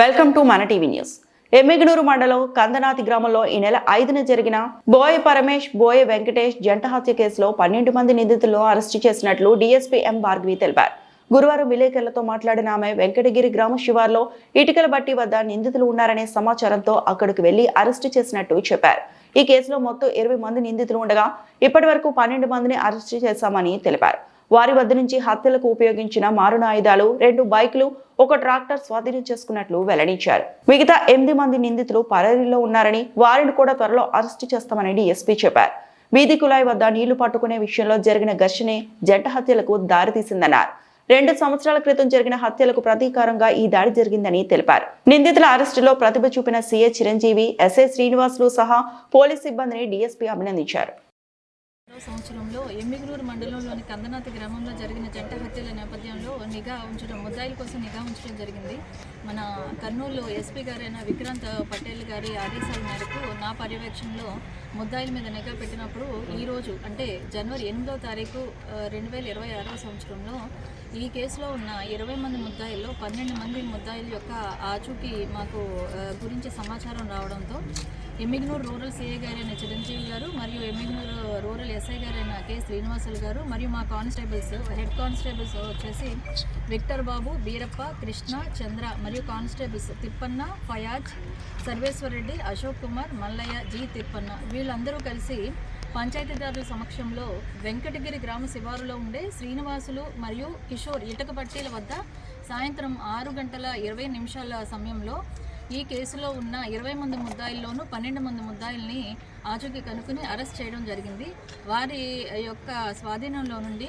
Welcome to Mana TV news. Emmiganur మండలం కందనాతి గ్రామంలో ఈ నెల ఐదున జరిగిన బోయ పరమేష్ బోయ వెంకటేష్ జంట హత్య కేసులో పన్నెండు మంది నిందితులను అరెస్టు చేసినట్లు డీఎస్పీ ఎం భార్గవి తెలిపారు. గురువారం విలేకరులతో మాట్లాడిన ఆమె వెంకటగిరి గ్రామ శివార్లో ఇటుకల బట్టి వద్ద నిందితులు ఉన్నారనే సమాచారంతో అక్కడికి వెళ్ళి అరెస్టు చేసినట్టు చెప్పారు. ఈ కేసులో మొత్తం ఇరవై మంది నిందితులు ఉండగా ఇప్పటి వరకు పన్నెండు మందిని అరెస్టు చేశామని తెలిపారు. వారి వద్ద నుంచి హత్యలకు ఉపయోగించిన మారుణ ఆయుధాలు రెండు బైకులు ఒక ట్రాక్టర్ స్వాధీనం చేసుకున్నట్లు వెల్లడించారు. మిగతా ఎనిమిది మంది నిందితులు పరారీలో ఉన్నారని వారిని కూడా త్వరలో అరెస్టు చేస్తామని డీఎస్పీ చెప్పారు. వీధి కుళాయి వద్ద నీళ్ళు పట్టుకునే విషయంలో జరిగిన ఘర్షణే జంట హత్యలకు దారితీసిందన్నారు. రెండు సంవత్సరాల క్రితం జరిగిన హత్యలకు ప్రతీకారంగా ఈ దాడి జరిగిందని తెలిపారు. నిందితుల అరెస్టులో ప్రతిభ చూపిన సీఏ చిరంజీవి ఎస్ఐ శ్రీనివాసులు సహా పోలీస్ సిబ్బందిని డీఎస్పీ అభినందించారు. సంవత్సరంలో ఎమ్మిగ్రూరు మండలంలోని కందనాథ గ్రామంలో జరిగిన జంట హత్యల నేపథ్యంలో నిఘా ఉంచడం ముద్దాయిల కోసం నిఘా ఉంచడం జరిగింది. మన కర్నూలు ఎస్పీ గారైన విక్రాంత్ పటేల్ గారి ఆదేశాల మేరకు నా పర్యవేక్షణలో ముద్దాయిల మీద నిఘా పెట్టినప్పుడు ఈరోజు అంటే జనవరి ఎనిమిదో తారీఖు రెండు వేల ఇరవై ఆరవ సంవత్సరంలో ఈ కేసులో ఉన్న ఇరవై మంది ముద్దాయిల్లో పన్నెండు మంది ముద్దాయిల యొక్క ఆచూకీ మాకు గురించి సమాచారం రావడంతో ఎమ్మిగనూరు రూరల్ సిఐ గారైన చిరంజీవి గారు మరియు ఎమ్మిగనూరు రూరల్ ఎస్ఐ గారైన కె శ్రీనివాసులు గారు మరియు మా కానిస్టేబుల్స్ హెడ్ కానిస్టేబుల్స్ వచ్చేసి విక్టర్ బాబు బీరప్ప కృష్ణ చంద్ర మరియు కానిస్టేబుల్స్ తిప్పన్న ఫయాజ్ సర్వేశ్వరరెడ్డి అశోక్ కుమార్ మల్లయ్య జి తిప్పన్న. వీళ్ళందరూ కలిసి పంచాయతీదారుల సమక్షంలో వెంకటగిరి గ్రామ శివారులో ఉండే శ్రీనివాసులు మరియు కిషోర్ ఇటకపట్టీల వద్ద సాయంత్రం ఆరు గంటల ఇరవై నిమిషాల సమయంలో ఈ కేసులో ఉన్న ఇరవై మంది ముద్దాయిల్లోనూ పన్నెండు మంది ముద్దాయిల్ని ఆచూకీ కనుక్కుని అరెస్ట్ చేయడం జరిగింది. వారి యొక్క స్వాధీనంలో నుండి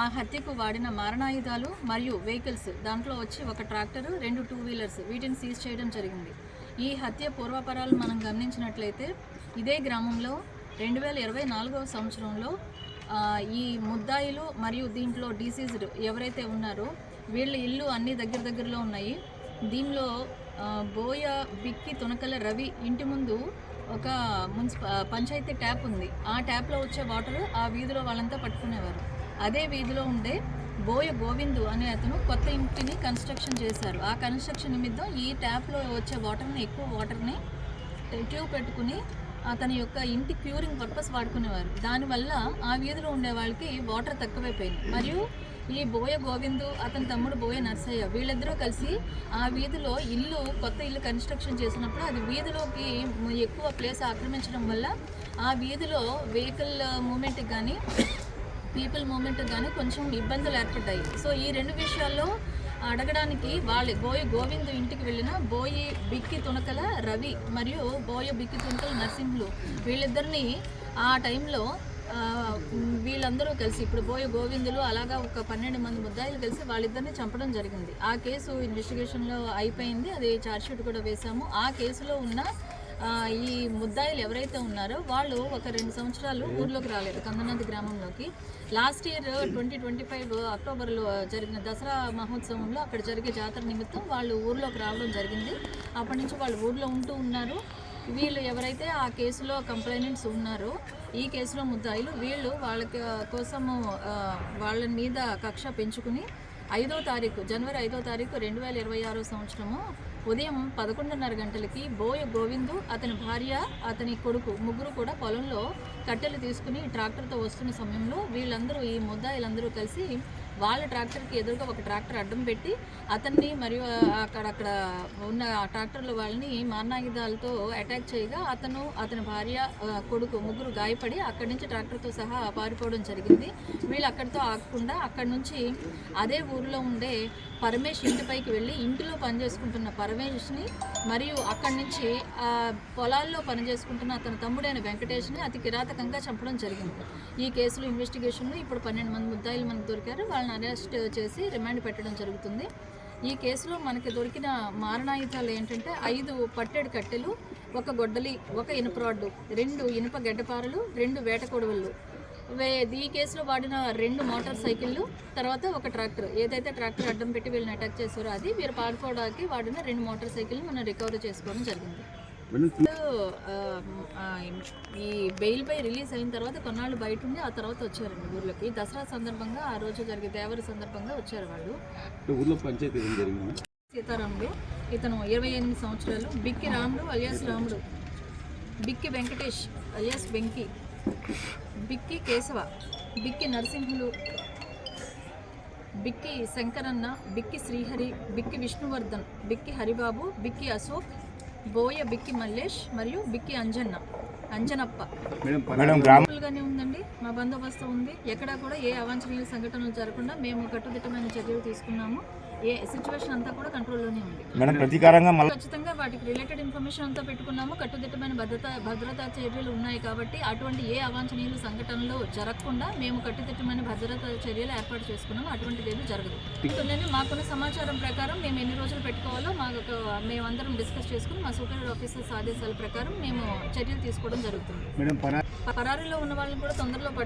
ఆ హత్యకు వాడిన మారణాయుధాలు మరియు వెహికల్స్ దాంట్లో వచ్చి ఒక ట్రాక్టర్ రెండు టూ వీలర్స్ వీటిని సీజ్ చేయడం జరిగింది. ఈ హత్య పూర్వపరాలు మనం గమనించినట్లయితే ఇదే గ్రామంలో రెండు వేల ఇరవై నాలుగవ సంవత్సరంలో ఈ ముద్దాయిలు మరియు దీంట్లో డిసీజ్డ్ ఎవరైతే ఉన్నారో వీళ్ళ ఇల్లు అన్ని దగ్గర దగ్గరలో ఉన్నాయి. దీనిలో బోయ బిక్కి తునకల రవి ఇంటి ముందు ఒక మున్సిప పంచాయతీ ట్యాప్ ఉంది. ఆ ట్యాప్లో వచ్చే వాటర్ ఆ వీధిలో వాళ్ళంతా పట్టుకునేవారు. అదే వీధిలో ఉండే బోయ గోవిందు అనే అతను కొత్త ఇంటిని కన్స్ట్రక్షన్ చేశారు. ఆ కన్స్ట్రక్షన్ నిమిత్తం ఈ ట్యాప్లో వచ్చే వాటర్ని ఎక్కువ వాటర్ని ట్యూబ్ పెట్టుకుని అతని యొక్క ఇంటి క్యూరింగ్ పర్పస్ వాడుకునేవారు. దానివల్ల ఆ వీధిలో ఉండే వాళ్ళకి వాటర్ తక్కువైపోయింది. మరియు ఈ బోయ గోవిందు అతని తమ్ముడు బోయ నర్సయ్య వీళ్ళిద్దరూ కలిసి ఆ వీధిలో ఇల్లు కొత్త ఇల్లు కన్స్ట్రక్షన్ చేసినప్పుడు అది వీధిలోకి ఎక్కువ ప్లేస్ ఆక్రమించడం వల్ల ఆ వీధిలో వెహికల్ మూమెంట్కి కానీ పీపుల్ మూమెంట్ కానీ కొంచెం ఇబ్బందులు ఏర్పడ్డాయి. సో ఈ రెండు విషయాల్లో అడగడానికి వాళ్ళ బోయ గోవింద్ ఇంటికి వెళ్ళిన బోయి బిక్కి తునకల రవి మరియు బోయ బిక్కి తునకల నరసింహులు వీళ్ళిద్దరిని ఆ టైంలో వీళ్ళందరూ కలిసి ఇప్పుడు పోయే గోవిందులు అలాగా ఒక పన్నెండు మంది ముద్దాయిలు కలిసి వాళ్ళిద్దరిని చంపడం జరిగింది. ఆ కేసు ఇన్వెస్టిగేషన్లో అయిపోయింది. అది ఛార్జ్షీట్ కూడా వేశాము. ఆ కేసులో ఉన్న ఈ ముద్దాయిలు ఎవరైతే ఉన్నారో వాళ్ళు ఒక రెండు సంవత్సరాలు ఊర్లోకి రాలేదు కందనాథ్ గ్రామంలోకి. Last year twenty twenty five అక్టోబర్లో జరిగిన దసరా మహోత్సవంలో అక్కడ జరిగే జాతర నిమిత్తం వాళ్ళు ఊర్లోకి రావడం జరిగింది. అప్పటి నుంచి వాళ్ళు ఊర్లో ఉంటూ ఉన్నారు. వీళ్ళు ఎవరైతే ఆ కేసులో కంప్లైనెంట్స్ ఉన్నారో ఈ కేసులో ముద్దాయిలు వీళ్ళు వాళ్ళకి కోసము వాళ్ళ మీద కక్ష పెంచుకుని ఐదో తారీఖు జనవరి ఐదో తారీఖు రెండు వేల ఇరవై ఆరో సంవత్సరము ఉదయం పదకొండున్నర గంటలకి బోయ గోవిందు అతని భార్య అతని కొడుకు ముగ్గురు కూడా పొలంలో కట్టెలు తీసుకుని ట్రాక్టర్తో వస్తున్న సమయంలో వీళ్ళందరూ ఈ ముద్దాయిలందరూ కలిసి వాళ్ళ ట్రాక్టర్కి ఎదురుగా ఒక ట్రాక్టర్ అడ్డం పెట్టి అతన్ని మరియు అక్కడ అక్కడ ఉన్న ఆ వాళ్ళని మారణాయుధాలతో అటాక్ చేయగా అతను అతని భార్య కొడుకు ముగ్గురు గాయపడి అక్కడి నుంచి ట్రాక్టర్తో సహా పారిపోవడం జరిగింది. వీళ్ళు అక్కడితో ఆగకుండా అక్కడి నుంచి అదే ఊరిలో ఉండే పరమేష్ ఇంటిపైకి వెళ్ళి ఇంటిలో పనిచేసుకుంటున్న పరమేష్ని మరియు అక్కడి నుంచి ఆ పొలాల్లో పనిచేసుకుంటున్న అతని తమ్ముడైన వెంకటేష్ని అతి కిరాతకంగా చంపడం జరిగింది. ఈ కేసులో ఇన్వెస్టిగేషన్లో ఇప్పుడు పన్నెండు మంది ముద్దాయిలు మనకు దొరికారు. వాళ్ళని అరెస్ట్ చేసి రిమాండ్ పెట్టడం జరుగుతుంది. ఈ కేసులో మనకి దొరికిన మారణాయుధాలు ఏంటంటే ఐదు పట్టెడు కట్టెలు ఒక గొడ్డలి ఒక ఇనుప రాడ్డు రెండు ఇనుప గడ్డపారలు రెండు వేట కొడవళ్ళు. వే ఈ కేసులో వాడిన రెండు మోటార్ సైకిళ్ళు తర్వాత ఒక ట్రాక్టర్. ఏదైతే ట్రాక్టర్ అడ్డం పెట్టి వీళ్ళని అటాక్ చేశారో అది వీరు పాడుకోవడానికి వాడిన రెండు మోటార్ సైకిల్ మనం రికవరీ చేసుకోవడం జరిగింది. ఈ బెయిల్ పై రిలీజ్ అయిన తర్వాత కొన్నాళ్ళు బయట ఉండి ఆ తర్వాత వచ్చారండి ఊర్లోకి. దసరా సందర్భంగా ఆ రోజు జరిగే దేవర సందర్భంగా వచ్చారు వాళ్ళు. ఊర్లో పంచాయతీ సీతారాములు ఇతను ఇరవై ఎనిమిది సంవత్సరాలు బిక్కి రాముడు అలియాస్ రాముడు బిక్కి వెంకటేష్ అలియాస్ వెంకి బిక్కి కేశవ బిక్కి నరసింహులు బిక్కి శంకరన్న బిక్కి శ్రీహరి బిక్కి విష్ణువర్ధన్ బిక్కి హరిబాబు బిక్కి అశోక్ బోయ బిక్కి మల్లేష్ మరియు బిక్కి అంజన్న. అంజనప్ప. మేడం ఉందండి. మా బందోబస్తు ఉంది. ఎక్కడా కూడా ఏ అవాంఛనీయ సంఘటనలు జరగకుండా మేము కట్టుదిట్టమైన చర్యలు తీసుకున్నాము. ఏ సిచ్యువేషన్ అంతా కూడా కంట్రోల్లోనే ఉంది. మేడం ప్రతీకారంగా మళ్ళీ ఖచ్చితంగా వాటికి రిలేటెడ్ ఇన్ఫర్మేషన్ అంతా పెట్టుకున్నాము. కట్టుదిట్టమైన భద్రత భద్రతా చర్యలు ఉన్నాయి కాబట్టి అటువంటి ఏ అవాంఛనీయులు సంఘటనలు జరగకుండా మేము కట్టుదిట్టమైన భద్రతా చర్యలు ఏర్పాటు చేసుకున్నాము. అటువంటిది ఏమీ జరగదు. ఇంకొన్ని మాకున్న సమాచారం ప్రకారం మేము ఎన్ని రోజులు పెట్టుకోవాలో మాకు మేమందరం డిస్కస్ చేసుకుని మా సూపరింటెండెంట్ ఆఫీసర్స్ ఆదేశాల ప్రకారం మేము చర్యలు తీసుకోవడం జరుగుతుంది. పరారీలో ఉన్న వాళ్ళని కూడా తొందరలో పట్టు